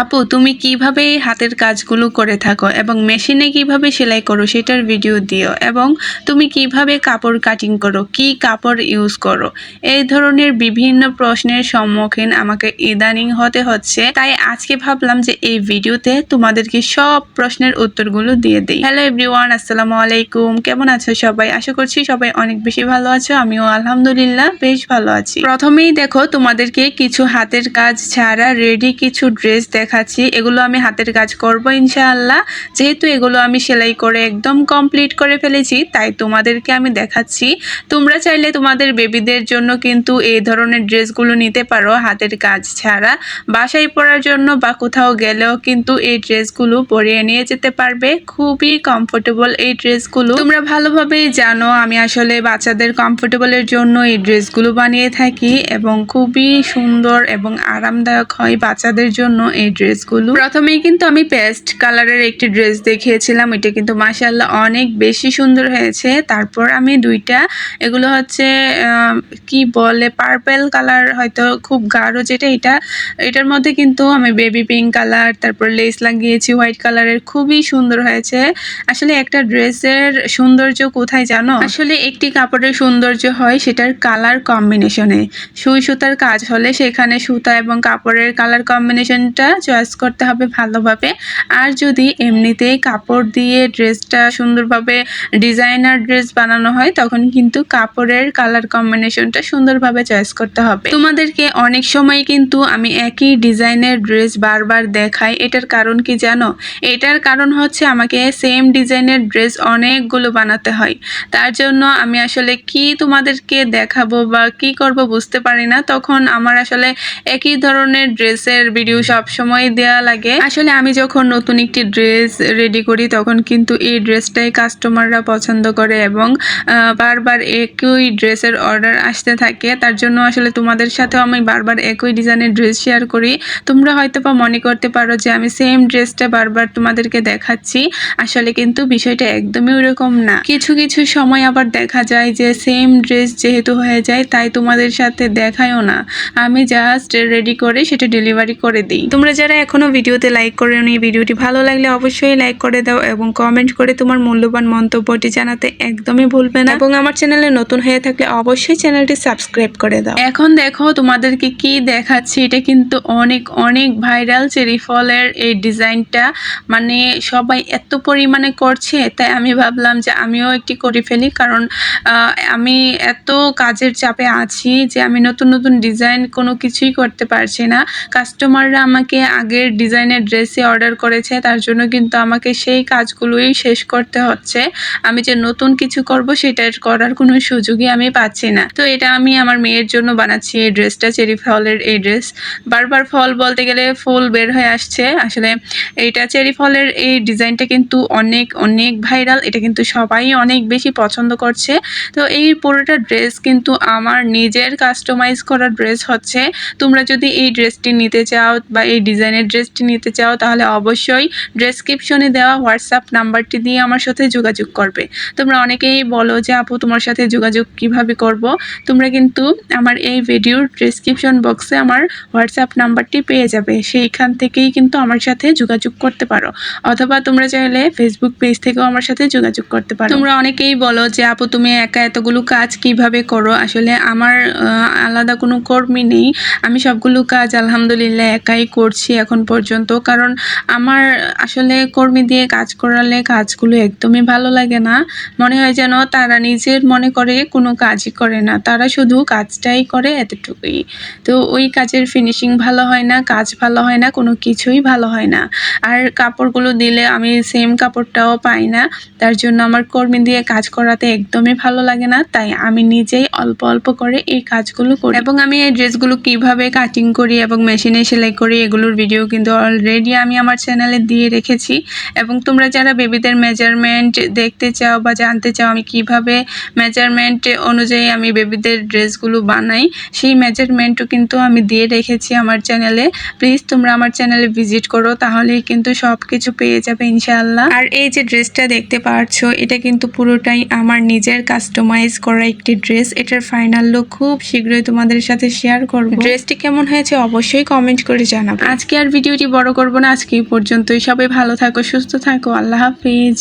আপু, তুমি কীভাবে এই হাতের কাজগুলো করে থাকো এবং মেশিনে কীভাবে সেলাই করো সেটার ভিডিও দিও এবং তুমি কীভাবে কাপড় কাটিং করো, কি কাপড় ইউজ করো? এই ধরনের বিভিন্ন প্রশ্নের সম্মুখীন আমাকে ইদানিং হতে হচ্ছে। তাই আজকে ভাবলাম যে এই ভিডিওতে তোমাদেরকে সব প্রশ্নের উত্তরগুলো দিয়ে দিই। হ্যালো এভরিওয়ান আসসালামু আলাইকুম। কেমন আছো সবাই? আশা করছি সবাই অনেক বেশি ভালো আছো, আমিও আলহামদুলিল্লাহ বেশ ভালো আছি। প্রথমেই দেখো, তোমাদেরকে কিছু হাতের কাজ ছাড়া রেডি কিছু ড্রেস দেখাচ্ছি। এগুলো আমি হাতের কাজ করব ইনশাআল্লাহ। যেহেতু এগুলো আমি সেলাই করে একদম কমপ্লিট করে ফেলেছি, তাই তোমাদেরকে আমি দেখাচ্ছি। তোমরা চাইলে তোমাদের বেবিদের জন্য কিন্তু এই ধরনের ড্রেসগুলো নিতে পারো হাতের কাজ ছাড়া। বাসায় পরার জন্য বা কোথাও গেলেও কিন্তু এই ড্রেসগুলো পরিয়ে নিয়ে যেতে পারবে। খুবই কমফোর্টেবল এই ড্রেসগুলো। তোমরা ভালোভাবেই জানো, আমি আসলে বাচ্চাদের কমফোর্টেবলের জন্য এই ড্রেসগুলো বানিয়ে থাকি এবং খুবই সুন্দর এবং আরামদায়ক হয় বাচ্চাদের জন্য এই ড্রেসগুলো। প্রথমেই কিন্তু আমি পেস্ট কালারের একটি ড্রেস দেখিয়েছিলাম। এটা কিন্তু মাসাল্লাহ অনেক বেশি সুন্দর হয়েছে। তারপর আমি দুইটা, এগুলো হচ্ছে কি বলে পার্পেল কালার হয়তো খুব গাঢ় যেটা এটা। এটার মধ্যে কিন্তু আমি বেবি পিঙ্ক কালার তারপর লেস লাগিয়েছি হোয়াইট কালারের খুবই সুন্দর হয়েছে। আসলে একটা ড্রেসের সৌন্দর্য কোথায় জানো? আসলে একটি কাপড়ের সৌন্দর্য হয় সেটার কালার কম্বিনেশনে সুই সুতার কাজ হলে সেখানে সুতা এবং কাপড়ের কালার কম্বিনেশনটা চয়েস করতে হবে ভালোভাবে। আর যদি এমনিতেই কাপড় দিয়ে ড্রেসটা সুন্দরভাবে ডিজাইনার ড্রেস বানানো হয়, তখন কিন্তু কাপড়ের কালার কম্বিনেশনটা সুন্দরভাবে চয়েস করতে হবে। তোমাদেরকে অনেক সময় কিন্তু আমি একই ডিজাইনের ড্রেস বারবার দেখাই। এটার কারণ কি জানো? এটার কারণ হচ্ছে আমাকে সেম ডিজাইনের ড্রেস অনেকগুলো বানাতে হয়। তার জন্য আমি আসলে কি তোমাদেরকে দেখাবো বা কি করব বুঝতে পারি না। তখন আমার আসলে একই ধরনের ড্রেসের ভিডিও সব সময় দেওয়া লাগে। আসলে আমি যখন নতুন একটি ড্রেস রেডি করি, তখন কিন্তু এই ড্রেসটাই কাস্টমাররা পছন্দ করে এবং বারবার একই ড্রেসের অর্ডার আসতে থাকে। তার জন্য আসলে তোমাদের সাথেও আমি বারবার একই ডিজাইনের ড্রেস শেয়ার করি। তোমরা হয়তো বা মনে করতে পারো যে আমি সেম ড্রেসটা বারবার তোমাদেরকে দেখাচ্ছি। আসলে কিন্তু বিষয়টা একদমই ওরকম না। কিছু কিছু সময় আবার দেখা যায় যে সেম ড্রেস যেহেতু হয়ে যায়, তাই তোমাদের সাথে দেখায়ও না। আমি জাস্ট রেডি করে সেটা ডেলিভারি করে দিই। তোমরা যারা এখনও ভিডিওতে লাইক করে নি ভিডিওটি ভালো লাগলে অবশ্যই লাইক করে দাও এবং কমেন্ট করে তোমার মূল্যবান মন্তব্যটি জানাতে একদমই ভুলবে না। এবং আমার চ্যানেলে নতুন হয়ে থাকলে অবশ্যই চ্যানেলটি সাবস্ক্রাইব করে দাও। এখন দেখো তোমাদেরকে কি দেখাচ্ছি এটা কিন্তু অনেক অনেক ভাইরাল চেরি ফলের এই ডিজাইনটা মানে সবাই এত পরিমাণে করছে তাই আমি ভাবলাম যে আমিও একটি করে ফেলি। কারণ আমি এত কাজের চাপে আছি যে আমি নতুন নতুন ডিজাইন কোনো কিছুই করতে পারছি না। কাস্টমাররা আমাকে আগের ডিজাইনের ড্রেসই অর্ডার করেছে, তার জন্য কিন্তু আমাকে সেই কাজগুলোই শেষ করতে হচ্ছে। আমি যে নতুন কিছু করব সেটা করার কোনো সুযোগই আমি পাচ্ছি না। তো এটা আমি আমার মেয়ের জন্য বানাচ্ছি এই ড্রেসটা, চেরি ফলের এই ড্রেস। বারবার ফল বলতে গেলে ফুল বের হয়ে আসছে। আসলে এইটা চেরি ফলের এই ডিজাইনটা কিন্তু অনেক অনেক ভাইরাল। এটা কিন্তু সবাই অনেক বেশি পছন্দ করছে। তো এই পুরোটা ড্রেস কিন্তু আমার নিজের কাস্টমাইজ করা ড্রেস হচ্ছে। তোমরা যদি এই ড্রেসটি নিতে চাও বা এই ডিজাইনের ড্রেসটি নিতে চাও, তাহলে অবশ্যই ডেসক্রিপশনে দেওয়া হোয়াটসঅ্যাপ নাম্বারটি দিয়ে আমার সাথে যোগাযোগ করবে। তোমরা অনেকেই বলো যে, আপু, তোমার সাথে যোগাযোগ কীভাবে করব? তোমরা কিন্তু আমার এই ভিডিওর ডেসক্রিপশন বক্সে আমার হোয়াটসঅ্যাপ নাম্বারটি পেয়ে যাবে। সেইখান থেকেই কিন্তু আমার সাথে যোগাযোগ করতে পারো। অথবা তোমরা চাইলে ফেসবুক পেজ থেকেও আমার সাথে যোগাযোগ করতে পারো। তোমরা অনেকেই বলো যে, আপু, তুমি একা এতগুলো কাজ কীভাবে করো? আসলে আমার আলাদা কোনো কর্মী নেই। আমি সবগুলো কাজ আলহামদুলিল্লাহ একাই করছি। এখন পর্যন্ত। কারণ আমার আসলে কর্মী দিয়ে কাজ করালে কাজগুলো একদমই ভালো লাগে না। মনে হয় যেন তারা নিজের মনে করে কোনো কাজই করে না। তারা শুধু কাজটাই করে এতটুকুই। তো ওই কাজের ফিনিশিং ভালো হয় না, কাজ ভালো হয় না, কোনো কিছুই ভালো হয় না। আর কাপড়গুলো দিলে আমি সেম কাপড়টাও পাই না। তার জন্য আমার কর্মী দিয়ে কাজ করাতে একদমই ভালো লাগে না। তাই আমি নিজেই অল্প অল্প করে এই কাজগুলো করি। এবং আমি এই ড্রেসগুলো কীভাবে কাটিং করি এবং মেশিনে সেলাই করি, এগুলোর ভিডিও কিন্তু অলরেডি আমি আমার চ্যানেলে দিয়ে রেখেছি। এবং তোমরা যারা বেবিদের মেজারমেন্ট দেখতে চাও বা জানতে চাও আমি কীভাবে মেজারমেন্ট অনুযায়ী আমি বেবিদের ড্রেসগুলো বানাই সেই মেজারমেন্টও কিন্তু আমি দিয়ে রেখেছি আমার চ্যানেলে প্লিজ তোমরা আমার চ্যানেলে ভিজিট করো তাহলেই কিন্তু সব কিছু পেয়ে যাবে ইনশাআল্লাহ। আর এই যে ড্রেসটা দেখতে পারছ এটা কিন্তু পুরোটাই আমার নিজের কাস্টমাইজ করা একটি ড্রেস এটার ফাইনাল লুক খুব শীঘ্রই তোমাদের সাথে শেয়ার করব। ড্রেসটি কেমন হয়েছে অবশ্যই কমেন্ট করে জানাব। আজকে আজকে আর ভিডিওটি বড় করব না। আজকে এই পর্যন্তই। সবাই ভালো থাকো, সুস্থ থাকো। আল্লাহ হাফিজ।